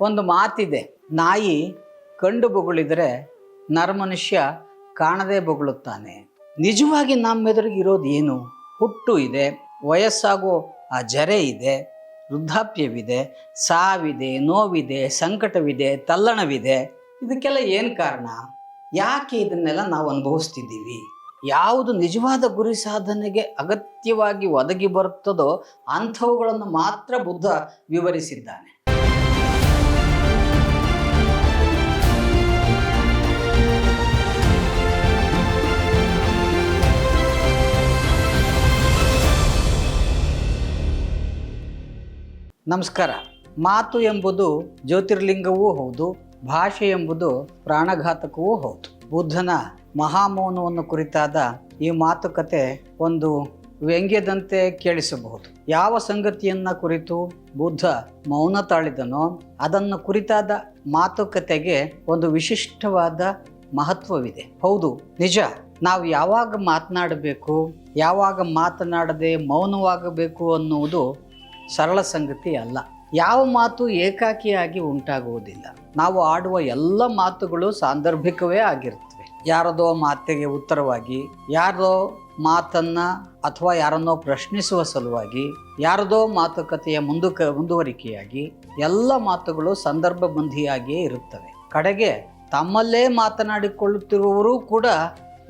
ಒಂದು ಮಾತಿದೆ. ನಾಯಿ ಕಂಡು ಬೊಗಳಿದರೆ ನರಮನುಷ್ಯ ಕಾಣದೇ ಬೊಗಳುತ್ತಾನೆ. ನಿಜವಾಗಿ ನಮ್ಮೆದುರಿಗೆ ಇರೋದು ಏನು? ಹುಟ್ಟು ಇದೆ, ವಯಸ್ಸಾಗೋ ಆ ಜರೆ ಇದೆ, ವೃದ್ಧಾಪ್ಯವಿದೆ, ಸಾವಿದೆ, ನೋವಿದೆ, ಸಂಕಟವಿದೆ, ತಲ್ಲಣವಿದೆ. ಇದಕ್ಕೆಲ್ಲ ಏನು ಕಾರಣ? ಯಾಕೆ ಇದನ್ನೆಲ್ಲ ನಾವು ಅನುಭವಿಸ್ತಿದ್ದೀವಿ? ಯಾವುದು ನಿಜವಾದ ಗುರಿ ಸಾಧನೆಗೆ ಅಗತ್ಯವಾಗಿ ಒದಗಿ ಬರುತ್ತದೋ ಅಂಥವುಗಳನ್ನು ಮಾತ್ರ ಬುದ್ಧ ವಿವರಿಸಿದ್ದಾನೆ. ನಮಸ್ಕಾರ. ಮಾತು ಎಂಬುದು ಜ್ಯೋತಿರ್ಲಿಂಗವೂ ಹೌದು, ಭಾಷೆ ಎಂಬುದು ಪ್ರಾಣಘಾತಕವೂ ಹೌದು. ಬುದ್ಧನ ಮಹಾಮೌನವನ್ನು ಕುರಿತಾದ ಈ ಮಾತುಕತೆ ಒಂದು ವ್ಯಂಗ್ಯದಂತೆ ಕೇಳಿಸಬಹುದು. ಯಾವ ಸಂಗತಿಯನ್ನ ಕುರಿತು ಬುದ್ಧ ಮೌನ ತಾಳಿದನೋ, ಅದನ್ನು ಕುರಿತಾದ ಮಾತುಕತೆಗೆ ಒಂದು ವಿಶಿಷ್ಟವಾದ ಮಹತ್ವವಿದೆ. ಹೌದು, ನಿಜ. ನಾವು ಯಾವಾಗ ಮಾತನಾಡಬೇಕು, ಯಾವಾಗ ಮಾತನಾಡದೆ ಮೌನವಾಗಬೇಕು ಅನ್ನುವುದು ಸರಳ ಸಂಗತಿ ಅಲ್ಲ. ಯಾವ ಮಾತು ಏಕಾಕಿಯಾಗಿ ಉಂಟಾಗುವುದಿಲ್ಲ. ನಾವು ಆಡುವ ಎಲ್ಲ ಮಾತುಗಳು ಸಾಂದರ್ಭಿಕವೇ ಆಗಿರುತ್ತವೆ. ಯಾರದೋ ಮಾತಿಗೆ ಉತ್ತರವಾಗಿ, ಯಾರದೋ ಮಾತನ್ನ ಅಥವಾ ಯಾರನ್ನೋ ಪ್ರಶ್ನಿಸುವ ಸಲುವಾಗಿ, ಯಾರದೋ ಮಾತುಕತೆಯ ಮುಂದುಕ ಮುಂದುವರಿಕೆಯಾಗಿ ಎಲ್ಲ ಮಾತುಗಳು ಸಂದರ್ಭಬಂಧಿಯಾಗಿಯೇ ಇರುತ್ತವೆ. ಕಡೆಗೆ ತಮ್ಮಲ್ಲೇ ಮಾತನಾಡಿಕೊಳ್ಳುತ್ತಿರುವವರು ಕೂಡ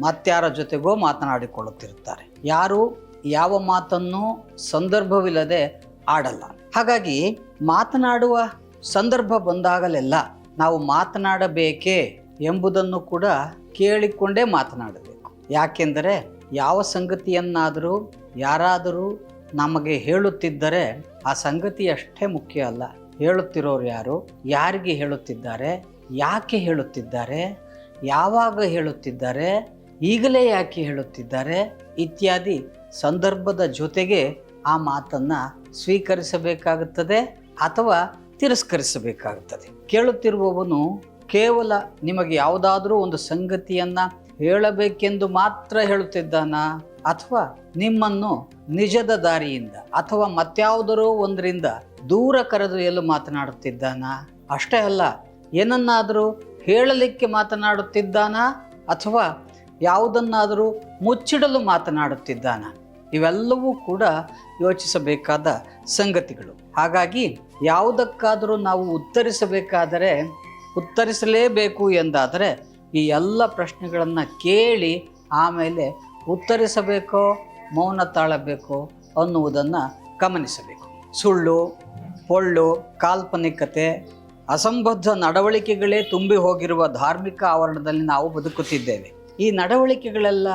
ಮತ್ಯಾರ ಜೊತೆಗೋ ಮಾತನಾಡಿಕೊಳ್ಳುತ್ತಿರುತ್ತಾರೆ. ಯಾರು ಯಾವ ಮಾತನ್ನು ಸಂದರ್ಭವಿಲ್ಲದೆ ಆಡಲ್ಲ. ಹಾಗಾಗಿ ಮಾತನಾಡುವ ಸಂದರ್ಭ ಬಂದಾಗಲೆಲ್ಲ ನಾವು ಮಾತನಾಡಬೇಕೇ ಎಂಬುದನ್ನು ಕೂಡ ಕೇಳಿಕೊಂಡೇ ಮಾತನಾಡಬೇಕು. ಯಾಕೆಂದರೆ ಯಾವ ಸಂಗತಿಯನ್ನಾದರೂ ಯಾರಾದರೂ ನಮಗೆ ಹೇಳುತ್ತಿದ್ದರೆ ಆ ಸಂಗತಿ ಅಷ್ಟೇ ಮುಖ್ಯ ಅಲ್ಲ. ಹೇಳುತ್ತಿರೋರು ಯಾರು? ಯಾರಿಗೆ ಹೇಳುತ್ತಿದ್ದಾರೆ? ಯಾಕೆ ಹೇಳುತ್ತಿದ್ದಾರೆ? ಯಾವಾಗ ಹೇಳುತ್ತಿದ್ದಾರೆ? ಈಗಲೇ ಯಾಕೆ ಹೇಳುತ್ತಿದ್ದಾರೆ? ಇತ್ಯಾದಿ ಸಂದರ್ಭದ ಜೊತೆಗೆ ಆ ಮಾತನ್ನು ಸ್ವೀಕರಿಸಬೇಕಾಗುತ್ತದೆ ಅಥವಾ ತಿರಸ್ಕರಿಸಬೇಕಾಗುತ್ತದೆ. ಕೇಳುತ್ತಿರುವವನು ಕೇವಲ ನಿಮಗೆ ಯಾವುದಾದರೂ ಒಂದು ಸಂಗತಿಯನ್ನ ಹೇಳಬೇಕೆಂದು ಮಾತ್ರ ಹೇಳುತ್ತಿದ್ದಾನ ಅಥವಾ ನಿಮ್ಮನ್ನು ನಿಜದ ದಾರಿಯಿಂದ ಅಥವಾ ಮತ್ಯಾವುದರೋ ಒಂದರಿಂದ ದೂರ ಕರೆದೊಯ್ಯಲು ಮಾತನಾಡುತ್ತಿದ್ದಾನ? ಅಷ್ಟೇ ಅಲ್ಲ, ಏನನ್ನಾದರೂ ಹೇಳಲಿಕ್ಕೆ ಮಾತನಾಡುತ್ತಿದ್ದಾನ ಅಥವಾ ಯಾವುದನ್ನಾದರೂ ಮುಚ್ಚಿಡಲು ಮಾತನಾಡುತ್ತಿದ್ದಾನ? ಇವೆಲ್ಲವೂ ಕೂಡ ಯೋಚಿಸಬೇಕಾದ ಸಂಗತಿಗಳು. ಹಾಗಾಗಿ ಯಾವುದಕ್ಕಾದರೂ ನಾವು ಉತ್ತರಿಸಬೇಕಾದರೆ ಉತ್ತರಿಸಲೇಬೇಕು ಎಂದಾದರೆ ಈ ಎಲ್ಲ ಪ್ರಶ್ನೆಗಳನ್ನು ಕೇಳಿ ಆಮೇಲೆ ಉತ್ತರಿಸಬೇಕೋ, ಮೌನ ತಾಳಬೇಕೋ ಅನ್ನುವುದನ್ನು ಗಮನಿಸಬೇಕು. ಸುಳ್ಳು, ಪೊಳ್ಳು, ಕಾಲ್ಪನಿಕತೆ, ಅಸಂಬದ್ಧ ನಡವಳಿಕೆಗಳೇ ತುಂಬಿ ಹೋಗಿರುವ ಧಾರ್ಮಿಕ ಆವರಣದಲ್ಲಿ ನಾವು ಬದುಕುತ್ತಿದ್ದೇವೆ. ಈ ನಡವಳಿಕೆಗಳೆಲ್ಲ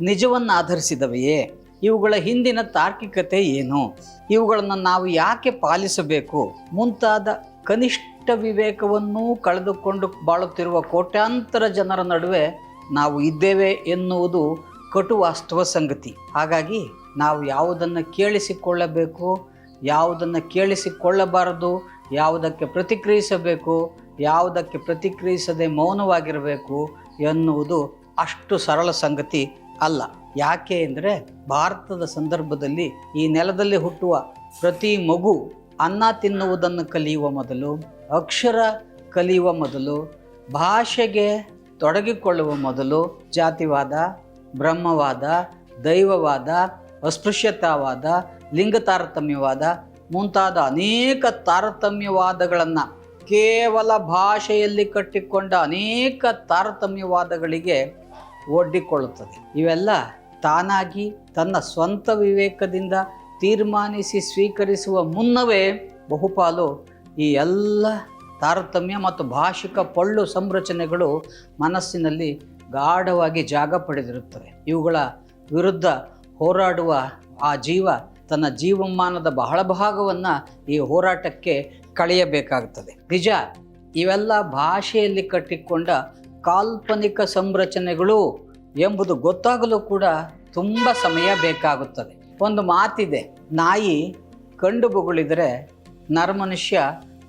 ನಿಜವನ್ನು ಆಧರಿಸಿದವೆಯೇ ಇವುಗಳ ಹಿಂದಿನ ತಾರ್ಕಿಕತೆ ಏನು? ಇವುಗಳನ್ನು ನಾವು ಯಾಕೆ ಪಾಲಿಸಬೇಕು? ಮುಂತಾದ ಕನಿಷ್ಠ ವಿವೇಕವನ್ನೂ ಕಳೆದುಕೊಂಡು ಬಾಳುತ್ತಿರುವ ಕೋಟ್ಯಾಂತರ ಜನರ ನಡುವೆ ನಾವು ಇದ್ದೇವೆ ಎನ್ನುವುದು ಕಟು ವಾಸ್ತವ ಸಂಗತಿ. ಹಾಗಾಗಿ ನಾವು ಯಾವುದನ್ನು ಕೇಳಿಸಿಕೊಳ್ಳಬೇಕು, ಯಾವುದನ್ನು ಕೇಳಿಸಿಕೊಳ್ಳಬಾರದು, ಯಾವುದಕ್ಕೆ ಪ್ರತಿಕ್ರಿಯಿಸಬೇಕು, ಯಾವುದಕ್ಕೆ ಪ್ರತಿಕ್ರಿಯಿಸದೆ ಮೌನವಾಗಿರಬೇಕು ಎನ್ನುವುದು ಅಷ್ಟು ಸರಳ ಸಂಗತಿ. ಅಲ್ಲ. ಯಾಕೆ ಅಂದರೆ ಭಾರತದ ಸಂದರ್ಭದಲ್ಲಿ ಈ ನೆಲದಲ್ಲಿ ಹುಟ್ಟುವ ಪ್ರತಿ ಮಗು ಅನ್ನ ತಿನ್ನುವುದನ್ನು ಕಲಿಯುವ ಮೊದಲು, ಅಕ್ಷರ ಕಲಿಯುವ ಮೊದಲು, ಭಾಷೆಗೆ ತೊಡಗಿಕೊಳ್ಳುವ ಮೊದಲು ಜಾತಿವಾದ, ಬ್ರಹ್ಮವಾದ, ದೈವವಾದ, ಅಸ್ಪೃಶ್ಯತಾವಾದ, ಲಿಂಗ ತಾರತಮ್ಯವಾದ ಮುಂತಾದ ಅನೇಕ ತಾರತಮ್ಯವಾದಗಳನ್ನು ಕೇವಲ ಭಾಷೆಯಲ್ಲಿ ಕಟ್ಟಿಕೊಂಡ ಅನೇಕ ತಾರತಮ್ಯವಾದಗಳಿಗೆ ಒಡ್ಡಿಕೊಳ್ಳುತ್ತದೆ. ಇವೆಲ್ಲ ತಾನಾಗಿ ತನ್ನ ಸ್ವಂತ ವಿವೇಕದಿಂದ ತೀರ್ಮಾನಿಸಿ ಸ್ವೀಕರಿಸುವ ಮುನ್ನವೇ ಬಹುಪಾಲು ಈ ಎಲ್ಲ ತಾರತಮ್ಯ ಮತ್ತು ಭಾಷಿಕ ಪೊಳ್ಳು ಸಂರಚನೆಗಳು ಮನಸ್ಸಿನಲ್ಲಿ ಗಾಢವಾಗಿ ಜಾಗ ಪಡೆದಿರುತ್ತವೆ. ಇವುಗಳ ವಿರುದ್ಧ ಹೋರಾಡುವ ಆ ಜೀವ ತನ್ನ ಜೀವಮಾನದ ಬಹಳ ಭಾಗವನ್ನು ಈ ಹೋರಾಟಕ್ಕೆ ಕಳೆಯಬೇಕಾಗುತ್ತದೆ ನಿಜ, ಇವೆಲ್ಲ ಭಾಷೆಯಲ್ಲಿ ಕಟ್ಟಿಕೊಂಡ ಕಾಲ್ಪನಿಕ ಸಂರಚನೆಗಳು ಎಂಬುದು ಗೊತ್ತಾಗಲು ಕೂಡ ತುಂಬ ಸಮಯ ಬೇಕಾಗುತ್ತದೆ. ಒಂದು ಮಾತಿದೆ, ನಾಯಿ ಕಂಡು ಬೊಗಳಿದರೆ ನರಮನುಷ್ಯ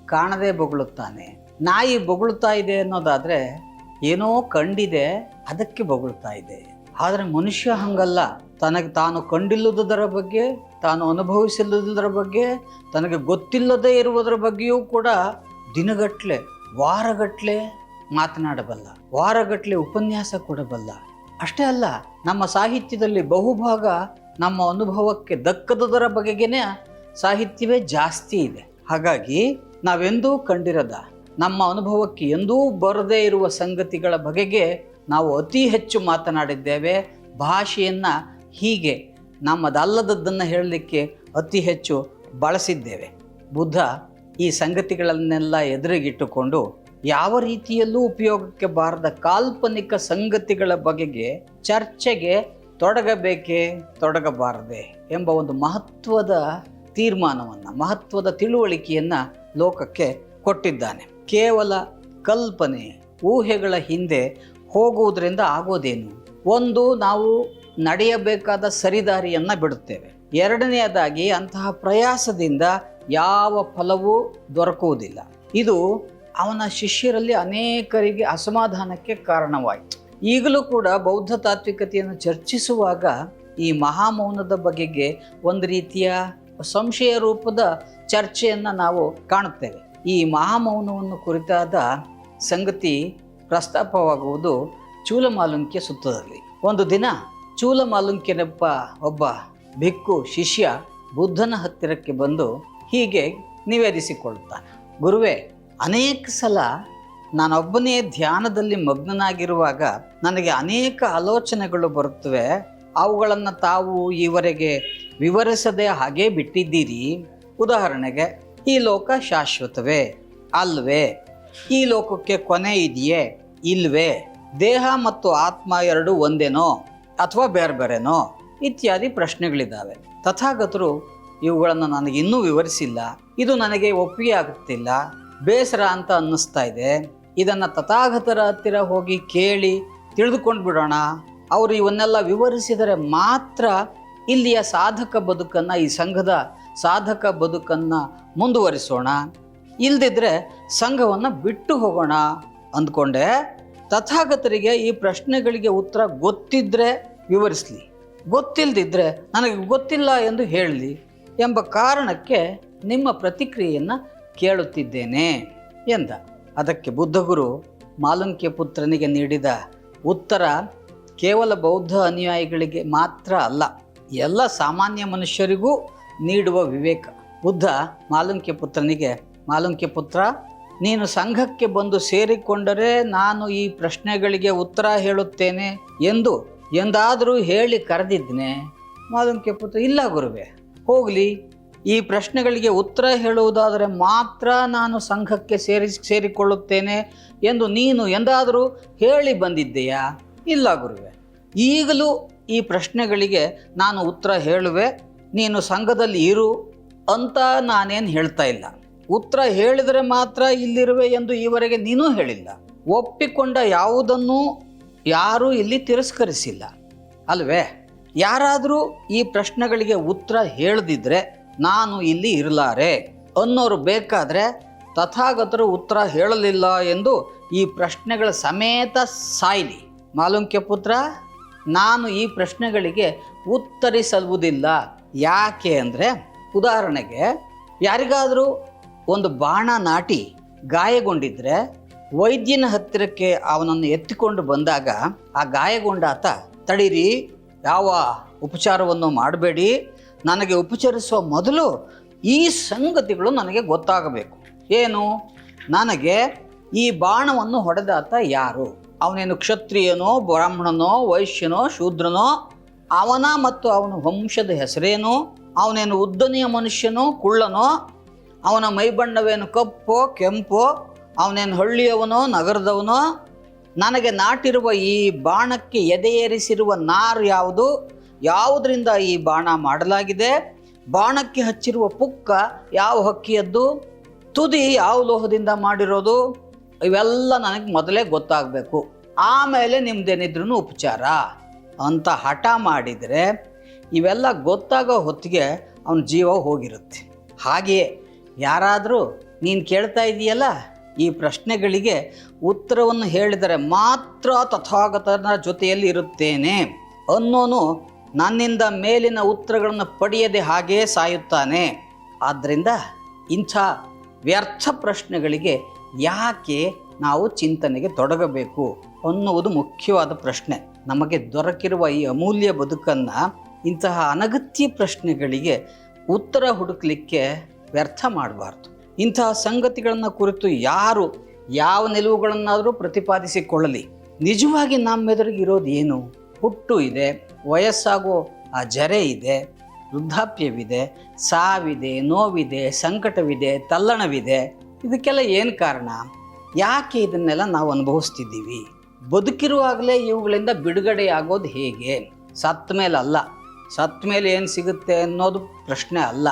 ಕಾಣದೇ ಬೊಗಳುತ್ತಾನೆ. ನಾಯಿ ಬೊಗಳುತ್ತಾ ಇದೆ ಅನ್ನೋದಾದರೆ ಏನೋ ಕಂಡಿದೆ, ಅದಕ್ಕೆ ಬೊಗಳುತ್ತಾ ಇದೆ. ಆದರೆ ಮನುಷ್ಯ ಹಂಗಲ್ಲ. ತನಗೆ ತಾನು ಕಂಡಿಲ್ಲದರ ಬಗ್ಗೆ, ತಾನು ಅನುಭವಿಸಿಲ್ಲದರ ಬಗ್ಗೆ, ತನಗೆ ಗೊತ್ತಿಲ್ಲದೇ ಇರುವುದರ ಬಗ್ಗೆಯೂ ಕೂಡ ದಿನಗಟ್ಟಲೆ ವಾರಗಟ್ಲೆ ಮಾತನಾಡಬಲ್ಲ ವಾರಗಟ್ಟಲೆ ಉಪನ್ಯಾಸ ಕೊಡಬಲ್ಲ. ಅಷ್ಟೇ ಅಲ್ಲ, ನಮ್ಮ ಸಾಹಿತ್ಯದಲ್ಲಿ ಬಹುಭಾಗ ನಮ್ಮ ಅನುಭವಕ್ಕೆ ದಕ್ಕದುದರ ಬಗೆಗೇನೆ ಸಾಹಿತ್ಯವೇ ಜಾಸ್ತಿ ಇದೆ. ಹಾಗಾಗಿ ನಾವೆಂದೂ ಕಂಡಿರದ, ನಮ್ಮ ಅನುಭವಕ್ಕೆ ಎಂದೂ ಬರದೇ ಇರುವ ಸಂಗತಿಗಳ ಬಗೆಗೆ ನಾವು ಅತಿ ಹೆಚ್ಚು ಮಾತನಾಡಿದ್ದೇವೆ. ಭಾಷೆಯನ್ನು ಹೀಗೆ ನಮ್ಮದಲ್ಲದದ್ದನ್ನು ಹೇಳಲಿಕ್ಕೆ ಅತಿ ಹೆಚ್ಚು ಬಳಸಿದ್ದೇವೆ. ಬುದ್ಧ ಈ ಸಂಗತಿಗಳನ್ನೆಲ್ಲ ಎದುರಿಗಿಟ್ಟುಕೊಂಡು ಯಾವ ರೀತಿಯಲ್ಲೂ ಉಪಯೋಗಕ್ಕೆ ಬಾರದ ಕಾಲ್ಪನಿಕ ಸಂಗತಿಗಳ ಬಗೆಗೆ ಚರ್ಚೆಗೆ ತೊಡಗಬೇಕೇ ತೊಡಗಬಾರದೆ ಎಂಬ ಒಂದು ಮಹತ್ವದ ತೀರ್ಮಾನವನ್ನು, ಮಹತ್ವದ ತಿಳುವಳಿಕೆಯನ್ನು ಲೋಕಕ್ಕೆ ಕೊಟ್ಟಿದ್ದಾನೆ. ಕೇವಲ ಕಲ್ಪನೆ, ಊಹೆಗಳ ಹಿಂದೆ ಹೋಗುವುದರಿಂದ ಆಗೋದೇನು? ಒಂದು, ನಾವು ನಡೆಯಬೇಕಾದ ಸರಿದಾರಿಯನ್ನು ಬಿಡುತ್ತೇವೆ. ಎರಡನೆಯದಾಗಿ ಅಂತಹ ಪ್ರಯಾಸದಿಂದ ಯಾವ ಫಲವೂ ದೊರಕುವುದಿಲ್ಲ. ಇದು ಅವನ ಶಿಷ್ಯರಲ್ಲಿ ಅನೇಕರಿಗೆ ಅಸಮಾಧಾನಕ್ಕೆ ಕಾರಣವಾಯಿತು. ಈಗಲೂ ಕೂಡ ಬೌದ್ಧ ತಾತ್ವಿಕತೆಯನ್ನು ಚರ್ಚಿಸುವಾಗ ಈ ಮಹಾಮೌನದ ಬಗೆಗೆ ಒಂದು ರೀತಿಯ ಸಂಶಯ ರೂಪದ ಚರ್ಚೆಯನ್ನು ನಾವು ಕಾಣುತ್ತೇವೆ. ಈ ಮಹಾಮೌನವನ್ನು ಕುರಿತಾದ ಸಂಗತಿ ಪ್ರಸ್ತಾಪವಾಗುವುದು ಚೂಲಮಾಲುಂಕ್ಯ ಸುತ್ತದಲ್ಲಿ ಒಂದು ದಿನ ಚೂಲಮಾಲುಂಕ್ಯನೊಬ್ಬ ಒಬ್ಬ ಭಿಕ್ಕು ಶಿಷ್ಯ ಬುದ್ಧನ ಹತ್ತಿರಕ್ಕೆ ಬಂದು ಹೀಗೆ ನಿವೇದಿಸಿಕೊಳ್ಳುತ್ತಾನೆ. ಗುರುವೇ ಅನೇಕ ಸಲ ನಾನೊಬ್ಬನೇ ಧ್ಯಾನದಲ್ಲಿ ಮಗ್ನನಾಗಿರುವಾಗ ನನಗೆ ಅನೇಕ ಆಲೋಚನೆಗಳು ಬರುತ್ತವೆ. ಅವುಗಳನ್ನು ತಾವು ಈವರೆಗೆ ವಿವರಿಸದೆ ಹಾಗೇ ಬಿಟ್ಟಿದ್ದೀರಿ. ಉದಾಹರಣೆಗೆ, ಈ ಲೋಕ ಶಾಶ್ವತವೇ? ಅಲ್ವೇ? ಈ ಲೋಕಕ್ಕೆ ಕೊನೆ ಇದೆಯೇ? ಇಲ್ವೇ? ದೇಹ ಮತ್ತು ಆತ್ಮ ಎರಡು ಒಂದೇನೋ ಅಥವಾ ಬೇರೆ ಬೇರೆನೋ? ಇತ್ಯಾದಿ ಪ್ರಶ್ನೆಗಳಿದ್ದಾವೆ ತಥಾಗತರು ಇವುಗಳನ್ನು ನನಗೆ ಇನ್ನೂ ವಿವರಿಸಿಲ್ಲ. ಇದು ನನಗೆ ಒಪ್ಪಿಗೆ ಆಗುತ್ತಿಲ್ಲ. ಬೇಸರ ಅಂತ ಅನ್ನಿಸ್ತಾ ಇದೆ. ಇದನ್ನು ತಥಾಗತರ ಹತ್ತಿರ ಹೋಗಿ ಕೇಳಿ ತಿಳಿದುಕೊಂಡು ಬಿಡೋಣ. ಅವರು ಇವನ್ನೆಲ್ಲ ವಿವರಿಸಿದರೆ ಮಾತ್ರ ಇಲ್ಲಿಯ ಸಾಧಕ ಬದುಕನ್ನು, ಈ ಸಂಘದ ಸಾಧಕ ಬದುಕನ್ನು ಮುಂದುವರಿಸೋಣ. ಇಲ್ಲದಿದ್ದರೆ ಸಂಘವನ್ನು ಬಿಟ್ಟು ಹೋಗೋಣ ಅಂದ್ಕೊಂಡೆ. ತಥಾಗತರಿಗೆ ಈ ಪ್ರಶ್ನೆಗಳಿಗೆ ಉತ್ತರ ಗೊತ್ತಿದ್ರೆ ವಿವರಿಸಲಿ. ಗೊತ್ತಿಲ್ಲದಿದ್ದರೆ ನನಗೆ ಗೊತ್ತಿಲ್ಲ ಎಂದು ಹೇಳಲಿ ಎಂಬ ಕಾರಣಕ್ಕೆ ನಿಮ್ಮ ಪ್ರತಿಕ್ರಿಯೆಯನ್ನು ಕೇಳುತ್ತಿದ್ದೇನೆ ಎಂದ. ಅದಕ್ಕೆ ಬುದ್ಧಗುರು ಮಾಲುಂಕ್ಯ ಪುತ್ರನಿಗೆ ನೀಡಿದ ಉತ್ತರ ಕೇವಲ ಬೌದ್ಧ ಅನುಯಾಯಿಗಳಿಗೆ ಮಾತ್ರ ಅಲ್ಲ, ಎಲ್ಲ ಸಾಮಾನ್ಯ ಮನುಷ್ಯರಿಗೂ ನೀಡುವ ವಿವೇಕ. ಬುದ್ಧ ಮಾಲುಂಕ್ಯ ಪುತ್ರನಿಗೆ, ಮಾಲುಂಕ್ಯ ಪುತ್ರ, ನೀನು ಸಂಘಕ್ಕೆ ಬಂದು ಸೇರಿಕೊಂಡರೆ ನಾನು ಈ ಪ್ರಶ್ನೆಗಳಿಗೆ ಉತ್ತರ ಹೇಳುತ್ತೇನೆ ಎಂದು ಎಂದಾದರೂ ಹೇಳಿ ಕರೆದಿದ್ನೆ ಮಾಲುಂಕ್ಯ ಪುತ್ರ, ಇಲ್ಲ ಗುರುವೆ, ಹೋಗಲಿ. ಈ ಪ್ರಶ್ನೆಗಳಿಗೆ ಉತ್ತರ ಹೇಳುವುದಾದರೆ ಮಾತ್ರ ನಾನು ಸಂಘಕ್ಕೆ ಸೇರಿ ಸೇರಿಕೊಳ್ಳುತ್ತೇನೆ ಎಂದು ನೀನು ಎಂದಾದರೂ ಹೇಳಿ ಬಂದಿದ್ದೀಯಾ? ಇಲ್ಲ ಗುರುವೆ. ಈಗಲೂ ಈ ಪ್ರಶ್ನೆಗಳಿಗೆ ನಾನು ಉತ್ತರ ಹೇಳುವೆ. ನೀನು ಸಂಘದಲ್ಲಿ ಇರು ಅಂತ ನಾನೇನು ಹೇಳ್ತಾ ಇಲ್ಲ. ಉತ್ತರ ಹೇಳಿದರೆ ಮಾತ್ರ ಇಲ್ಲಿರುವೆ ಎಂದು ಈವರೆಗೆ ನೀನೂ ಹೇಳಿಲ್ಲ. ಒಪ್ಪಿಕೊಂಡ ಯಾವುದನ್ನೂ ಯಾರೂ ಇಲ್ಲಿ ತಿರಸ್ಕರಿಸಿಲ್ಲ. ಅಲ್ವೇ? ಯಾರಾದರೂ ಈ ಪ್ರಶ್ನೆಗಳಿಗೆ ಉತ್ತರ ಹೇಳದಿದ್ರೆ ನಾನು ಇಲ್ಲಿ ಇರಲಾರೆ ಅನ್ನೋರು ಬೇಕಾದರೆ ತಥಾಗತರು ಉತ್ತರ ಹೇಳಲಿಲ್ಲ ಎಂದು ಈ ಪ್ರಶ್ನೆಗಳ ಸಮೇತ ಸಾಯ್ಲಿ. ಮಾಲುಂಕ್ಯ ಪುತ್ರ, ನಾನು ಈ ಪ್ರಶ್ನೆಗಳಿಗೆ ಉತ್ತರಿಸಲುವುದಿಲ್ಲ. ಯಾಕೆ ಅಂದರೆ, ಉದಾಹರಣೆಗೆ, ಯಾರಿಗಾದರೂ ಒಂದು ಬಾಣ ನಾಟಿ ಗಾಯಗೊಂಡಿದ್ದರೆ ವೈದ್ಯನ ಹತ್ತಿರಕ್ಕೆ ಅವನನ್ನು ಎತ್ತಿಕೊಂಡು ಬಂದಾಗ ಆ ಗಾಯಗೊಂಡಾತ, ತಡೀರಿ, ಯಾವ ಉಪಚಾರವನ್ನು ಮಾಡಬೇಡಿ ನನಗೆ ಉಪಚರಿಸುವ ಮೊದಲು ಈ ಸಂಗತಿಗಳು ನನಗೆ ಗೊತ್ತಾಗಬೇಕು. ಏನು? ನನಗೆ ಈ ಬಾಣವನ್ನು ಹೊಡೆದಾತ ಯಾರು? ಅವನೇನು ಕ್ಷತ್ರಿಯನೋ, ಬ್ರಾಹ್ಮಣನೋ, ವೈಶ್ಯನೋ, ಶೂದ್ರನೋ? ಅವನ ಮತ್ತು ಅವನ ವಂಶದ ಹೆಸರೇನು? ಅವನೇನು ಉದ್ದನೆಯ ಮನುಷ್ಯನೋ, ಕುಳ್ಳನೋ? ಅವನ ಮೈಬಣ್ಣವೇನು ಕಪ್ಪೋ, ಕೆಂಪೋ? ಅವನೇನು ಹಳ್ಳಿಯವನೋ, ನಗರದವನೋ? ನನಗೆ ನಾಟಿರುವ ಈ ಬಾಣಕ್ಕೆ ಎದೆಯೇರಿಸಿರುವ ನಾರು ಯಾವುದು? ಯಾವುದರಿಂದ ಈ ಬಾಣ ಮಾಡಲಾಗಿದೆ? ಬಾಣಕ್ಕೆ ಹಚ್ಚಿರುವ ಪುಕ್ಕ ಯಾವ ಹಕ್ಕಿಯದ್ದು? ತುದಿ ಯಾವ ಲೋಹದಿಂದ ಮಾಡಿರೋದು? ಇವೆಲ್ಲ ನನಗೆ ಮೊದಲೇ ಗೊತ್ತಾಗಬೇಕು. ಆಮೇಲೆ ನಿಮ್ದೇನಿದ್ರೂ ಉಪಚಾರ. ಅಂತ ಹಠ ಮಾಡಿದರೆ ಇವೆಲ್ಲ ಗೊತ್ತಾಗೋ ಹೊತ್ತಿಗೆ ಅವನ ಜೀವ ಹೋಗಿರುತ್ತೆ. ಹಾಗೆಯೇ ಯಾರಾದರೂ ನೀನು ಕೇಳ್ತಾ ಇದೆಯಲ್ಲ, ಈ ಪ್ರಶ್ನೆಗಳಿಗೆ ಉತ್ತರವನ್ನು ಹೇಳಿದರೆ ಮಾತ್ರ ತಥಾಗತನ ಜೊತೆಯಲ್ಲಿ ಇರುತ್ತೇನೆ ಅನ್ನೋನು ನನ್ನಿಂದ ಮೇಲಿನ ಉತ್ತರಗಳನ್ನು ಪಡೆಯದೆ ಹಾಗೇ ಸಾಯುತ್ತಾನೆ. ಆದ್ದರಿಂದ ಇಂಥ ವ್ಯರ್ಥ ಪ್ರಶ್ನೆಗಳಿಗೆ ಯಾಕೆ ನಾವು ಚಿಂತನೆಗೆ ತೊಡಗಬೇಕು ಅನ್ನುವುದು ಮುಖ್ಯವಾದ ಪ್ರಶ್ನೆ. ನಮಗೆ ದೊರಕಿರುವ ಈ ಅಮೂಲ್ಯ ಬದುಕನ್ನು ಇಂತಹ ಅನಗತ್ಯ ಪ್ರಶ್ನೆಗಳಿಗೆ ಉತ್ತರ ಹುಡುಕಲಿಕ್ಕೆ ವ್ಯರ್ಥ ಮಾಡಬಾರ್ದು. ಇಂತಹ ಸಂಗತಿಗಳನ್ನು ಕುರಿತು ಯಾರು ಯಾವ ನಿಲುವುಗಳನ್ನಾದರೂ ಪ್ರತಿಪಾದಿಸಿಕೊಳ್ಳಲಿ. ನಿಜವಾಗಿ ನಮ್ಮೆದುರಿಗೆ ಇರೋದು ಏನು ಹುಟ್ಟು ಇದೆ. ವಯಸ್ಸಾಗೋ ಆ ಜರೆ ಇದೆ, ವೃದ್ಧಾಪ್ಯವಿದೆ, ಸಾವಿದೆ, ನೋವಿದೆ, ಸಂಕಟವಿದೆ, ತಲ್ಲಣವಿದೆ, ಇದಕ್ಕೆಲ್ಲ ಏನು ಕಾರಣ? ಯಾಕೆ ಇದನ್ನೆಲ್ಲ ನಾವು ಅನುಭವಿಸ್ತಿದ್ದೀವಿ? ಬದುಕಿರುವಾಗಲೇ ಇವುಗಳಿಂದ ಬಿಡುಗಡೆ ಆಗೋದು ಹೇಗೆ? ಸತ್ತ ಮೇಲೆ ಅಲ್ಲ. ಸತ್ತ ಮೇಲೆ ಏನು ಸಿಗುತ್ತೆ ಅನ್ನೋದು ಪ್ರಶ್ನೆ ಅಲ್ಲ.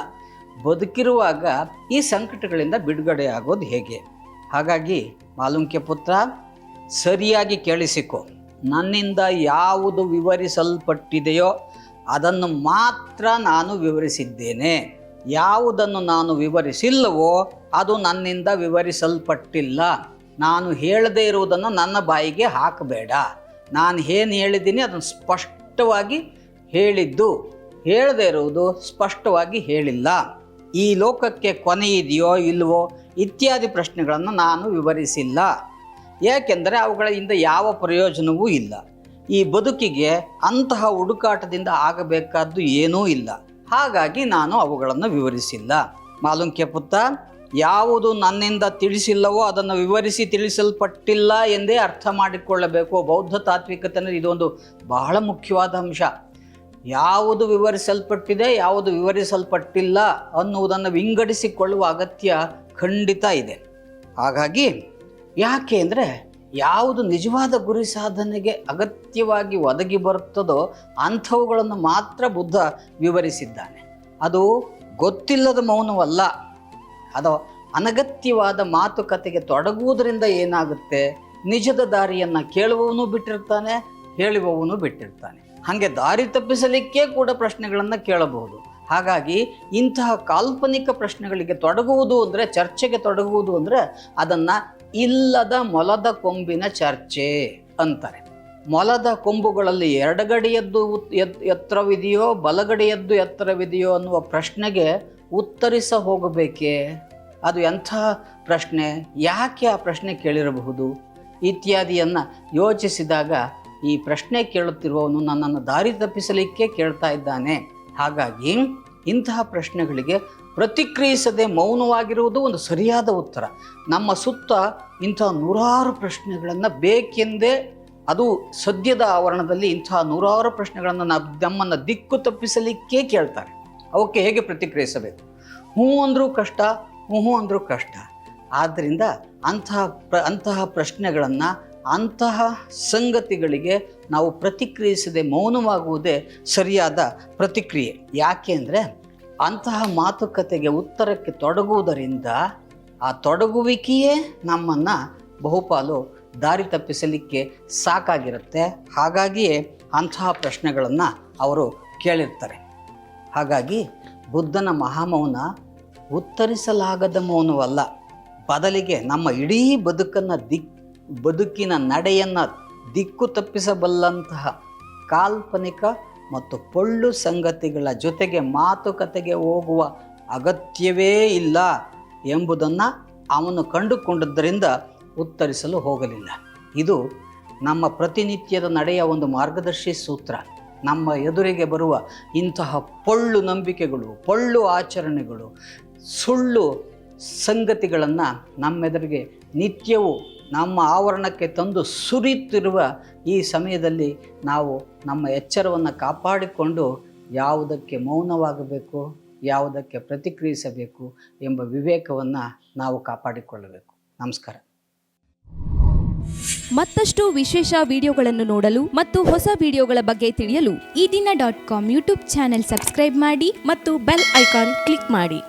ಬದುಕಿರುವಾಗ ಈ ಸಂಕಟಗಳಿಂದ ಬಿಡುಗಡೆ ಆಗೋದು ಹೇಗೆ? ಹಾಗಾಗಿ ಮಾಲುಂಕ್ಯ ಪುತ್ರ, ಸರಿಯಾಗಿ ಕೇಳಿಸಿಕೊ. ನನ್ನಿಂದ ಯಾವುದು ವಿವರಿಸಲ್ಪಟ್ಟಿದೆಯೋ ಅದನ್ನು ಮಾತ್ರ ನಾನು ವಿವರಿಸಿದ್ದೇನೆ. ಯಾವುದನ್ನು ನಾನು ವಿವರಿಸಿಲ್ಲವೋ ಅದು ನನ್ನಿಂದ ವಿವರಿಸಲ್ಪಟ್ಟಿಲ್ಲ. ನಾನು ಹೇಳದೇ ಇರುವುದನ್ನು ನನ್ನ ಬಾಯಿಗೆ ಹಾಕಬೇಡ. ನಾನು ಏನು ಹೇಳಿದ್ದೀನಿ ಅದನ್ನು ಸ್ಪಷ್ಟವಾಗಿ ಹೇಳಿದ್ದು. ಹೇಳದೇ ಇರುವುದು ಸ್ಪಷ್ಟವಾಗಿ ಹೇಳಿಲ್ಲ. ಈ ಲೋಕಕ್ಕೆ ಕೊನೆಯಿದೆಯೋ ಇಲ್ಲವೋ ಇತ್ಯಾದಿ ಪ್ರಶ್ನೆಗಳನ್ನು ನಾನು ವಿವರಿಸಿಲ್ಲ. ಏಕೆಂದರೆ ಅವುಗಳಿಂದ ಯಾವ ಪ್ರಯೋಜನವೂ ಇಲ್ಲ. ಈ ಬದುಕಿಗೆ ಅಂತಹ ಹುಡುಕಾಟದಿಂದ ಆಗಬೇಕಾದ್ದು ಏನೂ ಇಲ್ಲ. ಹಾಗಾಗಿ ನಾನು ಅವುಗಳನ್ನು ವಿವರಿಸಿಲ್ಲ. ಮಾಲುಂಕ್ಯ ಪುತ್ತ ಯಾವುದು ನನ್ನಿಂದ ತಿಳಿಸಿಲ್ಲವೋ ಅದನ್ನು ವಿವರಿಸಿ ತಿಳಿಸಲ್ಪಟ್ಟಿಲ್ಲ ಎಂದೇ ಅರ್ಥ ಮಾಡಿಕೊಳ್ಳಬೇಕು. ಬೌದ್ಧ ತಾತ್ವಿಕತೆ ಇದೊಂದು ಬಹಳ ಮುಖ್ಯವಾದ ಅಂಶ. ಯಾವುದು ವಿವರಿಸಲ್ಪಟ್ಟಿದೆ, ಯಾವುದು ವಿವರಿಸಲ್ಪಟ್ಟಿಲ್ಲ ಅನ್ನುವುದನ್ನು ವಿಂಗಡಿಸಿಕೊಳ್ಳುವ ಅಗತ್ಯ ಖಂಡಿತ ಇದೆ. ಹಾಗಾಗಿ ಯಾಕೆ ಅಂದರೆ ಯಾವುದು ನಿಜವಾದ ಗುರಿ ಸಾಧನೆಗೆ ಅಗತ್ಯವಾಗಿ ಒದಗಿ ಬರುತ್ತದೋ ಅಂಥವುಗಳನ್ನು ಮಾತ್ರ ಬುದ್ಧ ವಿವರಿಸಿದ್ದಾನೆ. ಅದು ಗೊತ್ತಿಲ್ಲದ ಮೌನವಲ್ಲ. ಅದು ಅನಗತ್ಯವಾದ ಮಾತುಕತೆಗೆ ತೊಡಗುವುದರಿಂದ ಏನಾಗುತ್ತೆ? ನಿಜದ ದಾರಿಯನ್ನು ಕೇಳುವವನು ಬಿಟ್ಟಿರ್ತಾನೆ, ಹೇಳುವವನು ಬಿಟ್ಟಿರ್ತಾನೆ. ಹಾಗೆ ದಾರಿ ತಪ್ಪಿಸಲಿಕ್ಕೆ ಕೂಡ ಪ್ರಶ್ನೆಗಳನ್ನು ಕೇಳಬಹುದು. ಹಾಗಾಗಿ ಇಂತಹ ಕಾಲ್ಪನಿಕ ಪ್ರಶ್ನೆಗಳಿಗೆ ತೊಡಗುವುದು ಅಂದರೆ ಚರ್ಚೆಗೆ ತೊಡಗುವುದು ಅಂದರೆ ಅದನ್ನು ಇಲ್ಲದ ಮೊಲದ ಕೊಂಬಿನ ಚರ್ಚೆ ಅಂತಾರೆ. ಮೊಲದ ಕೊಂಬುಗಳಲ್ಲಿ ಎರಡಗಡೆಯದ್ದು ಎತ್ತರವಿದೆಯೋ ಬಲಗಡೆಯದ್ದು ಎತ್ತರವಿದೆಯೋ ಅನ್ನುವ ಪ್ರಶ್ನೆಗೆ ಉತ್ತರಿಸ ಹೋಗಬೇಕೇ? ಅದು ಎಂಥ ಪ್ರಶ್ನೆ? ಯಾಕೆ ಆ ಪ್ರಶ್ನೆ ಕೇಳಿರಬಹುದು? ಇತ್ಯಾದಿಯನ್ನು ಯೋಚಿಸಿದಾಗ ಈ ಪ್ರಶ್ನೆ ಕೇಳುತ್ತಿರುವವನು ನನ್ನನ್ನು ದಾರಿ ತಪ್ಪಿಸಲಿಕ್ಕೆ ಕೇಳ್ತಾ ಇದ್ದಾನೆ. ಹಾಗಾಗಿ ಇಂತಹ ಪ್ರಶ್ನೆಗಳಿಗೆ ಪ್ರತಿಕ್ರಿಯಿಸದೆ ಮೌನವಾಗಿರುವುದು ಒಂದು ಸರಿಯಾದ ಉತ್ತರ. ನಮ್ಮ ಸುತ್ತ ಇಂಥ ನೂರಾರು ಪ್ರಶ್ನೆಗಳನ್ನು ಬೇಕೆಂದೇ ಅದು ಸದ್ಯದ ಆವರಣದಲ್ಲಿ ಇಂಥ ನೂರಾರು ಪ್ರಶ್ನೆಗಳನ್ನು ನಾವು ನಮ್ಮನ್ನು ದಿಕ್ಕು ತಪ್ಪಿಸಲಿಕ್ಕೆ ಕೇಳ್ತಾರೆ. ಅವಕ್ಕೆ ಹೇಗೆ ಪ್ರತಿಕ್ರಿಯಿಸಬೇಕು? ಹ್ಞೂ ಅಂದರೂ ಕಷ್ಟ, ಹ್ಞೂ ಅಂದರೂ ಕಷ್ಟ. ಆದ್ದರಿಂದ ಅಂತಹ ಪ್ರ, ಅಂತಹ ಪ್ರಶ್ನೆಗಳನ್ನು, ಅಂತಹ ಸಂಗತಿಗಳಿಗೆ ನಾವು ಪ್ರತಿಕ್ರಿಯಿಸದೆ ಮೌನವಾಗುವುದೇ ಸರಿಯಾದ ಪ್ರತಿಕ್ರಿಯೆ. ಯಾಕೆ ಅಂದರೆ ಅಂತಹ ಮಾತುಕತೆಗೆ ಉತ್ತರಕ್ಕೆ ತೊಡಗುವುದರಿಂದ ಆ ತೊಡಗುವಿಕೆಯೇ ನಮ್ಮನ್ನು ಬಹುಪಾಲು ದಾರಿ ತಪ್ಪಿಸಲಿಕ್ಕೆ ಸಾಕಾಗಿರುತ್ತೆ. ಹಾಗಾಗಿಯೇ ಅಂತಹ ಪ್ರಶ್ನೆಗಳನ್ನು ಅವರು ಕೇಳಿರ್ತಾರೆ. ಹಾಗಾಗಿ ಬುದ್ಧನ ಮಹಾಮೌನ ಉತ್ತರಿಸಲಾಗದ ಮೌನವಲ್ಲ, ಬದಲಿಗೆ ನಮ್ಮ ಇಡೀ ಬದುಕನ್ನು ದಿಕ್, ಬದುಕಿನ ನಡೆಯನ್ನು ದಿಕ್ಕು ತಪ್ಪಿಸಬಲ್ಲಂತಹ ಕಾಲ್ಪನಿಕ ಮತ್ತು ಪೊಳ್ಳು ಸಂಗತಿಗಳ ಜೊತೆಗೆ ಮಾತುಕತೆಗೆ ಹೋಗುವ ಅಗತ್ಯವೇ ಇಲ್ಲ ಎಂಬುದನ್ನು ಅವನು ಕಂಡುಕೊಂಡದ್ದರಿಂದ ಉತ್ತರಿಸಲು ಹೋಗಲಿಲ್ಲ. ಇದು ನಮ್ಮ ಪ್ರತಿನಿತ್ಯದ ನಡೆಯ ಒಂದು ಮಾರ್ಗದರ್ಶಿ ಸೂತ್ರ. ನಮ್ಮ ಎದುರಿಗೆ ಬರುವ ಇಂತಹ ಪೊಳ್ಳು ನಂಬಿಕೆಗಳು, ಪೊಳ್ಳು ಆಚರಣೆಗಳು, ಸುಳ್ಳು ಸಂಗತಿಗಳನ್ನು ನಮ್ಮೆದುರಿಗೆ ನಿತ್ಯವೂ ನಮ್ಮ ಆವರಣಕ್ಕೆ ತಂದು ಸುರಿಯುತ್ತಿರುವ ಈ ಸಮಯದಲ್ಲಿ ನಾವು ನಮ್ಮ ಎಚ್ಚರವನ್ನು ಕಾಪಾಡಿಕೊಂಡು ಯಾವುದಕ್ಕೆ ಮೌನವಾಗಬೇಕು, ಯಾವುದಕ್ಕೆ ಪ್ರತಿಕ್ರಿಯಿಸಬೇಕು ಎಂಬ ವಿವೇಕವನ್ನು ನಾವು ಕಾಪಾಡಿಕೊಳ್ಳಬೇಕು. ನಮಸ್ಕಾರ. ಮತ್ತಷ್ಟು ವಿಶೇಷ ವಿಡಿಯೋಗಳನ್ನು ನೋಡಲು ಮತ್ತು ಹೊಸ ವಿಡಿಯೋಗಳ ಬಗ್ಗೆ ತಿಳಿಯಲು Ee Dina dot com YouTube channel subscribe ಮಾಡಿ ಮತ್ತು ಬೆಲ್ ಐಕಾನ್ ಕ್ಲಿಕ್ ಮಾಡಿ.